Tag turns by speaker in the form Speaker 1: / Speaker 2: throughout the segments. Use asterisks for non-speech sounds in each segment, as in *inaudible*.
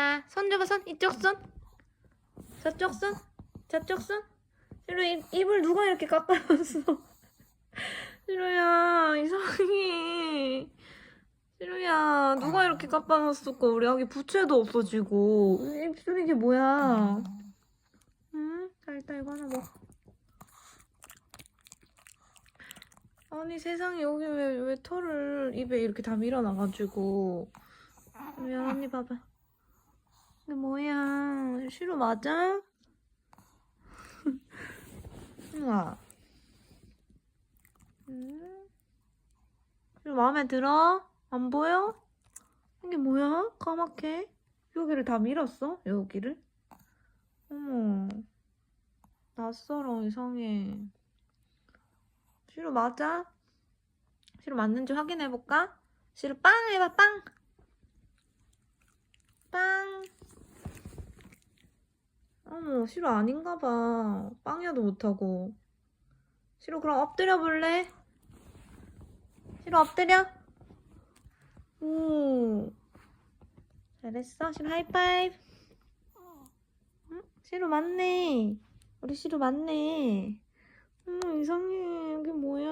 Speaker 1: 시루야 손 줘봐 손. 이쪽 손. 저쪽 손. 저쪽 손. 입, 입을 누가 이렇게 깎아놨어? *laughs* 시루야 이상해. 시루야 누가 이렇게 깎아놨을까? 우리 아기 부채도 없어지고. 입술 이게 뭐야? 응? 자 일단 이거 하나 먹어. 아니 세상에 여기 왜, 왜 털을 입에 이렇게 다 밀어놔가지고. 미안 언니 봐봐 근데 뭐야 시루 맞아? *laughs* 우와 음? 시루 마음에 들어? 안 보여? 이게 뭐야? 까맣게 여기를 다 밀었어? 여기를? 어머 낯설어 이상해 시루 맞아? 시루 맞는지 확인해볼까? 시루 빵 해봐 빵! 빵! 어머 시루 아닌가 봐. 빵이야도 못하고. 시루 그럼 엎드려 볼래? 시루 엎드려? 오. 잘했어. 시루 하이파이브. 응? 시루 맞네. 우리 시루 맞네. 음 이상해. 이게 뭐야.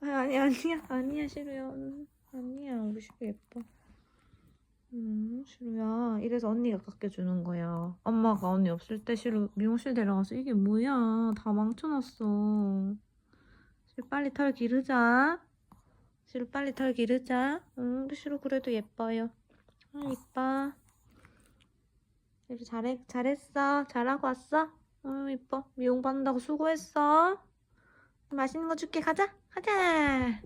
Speaker 1: 아, 아니 아니야. 아니야 시루야. 음, 아니야. 우리 시루 예뻐 음 시루야. 이래서 언니가 깎여주는 거야. 엄마가 언니 없을 때 시루 미용실 데려가서 이게 뭐야? 다 망쳐놨어. 시루 빨리 털 기르자. 시루 빨리 털 기르자. 응 시루 그래도 예뻐요. 아 이뻐. 시루 잘해, 잘했어. 잘하고 왔어? 어 이뻐. 미용 받는다고 수고했어. 맛있는 거 줄게. 가자. 가자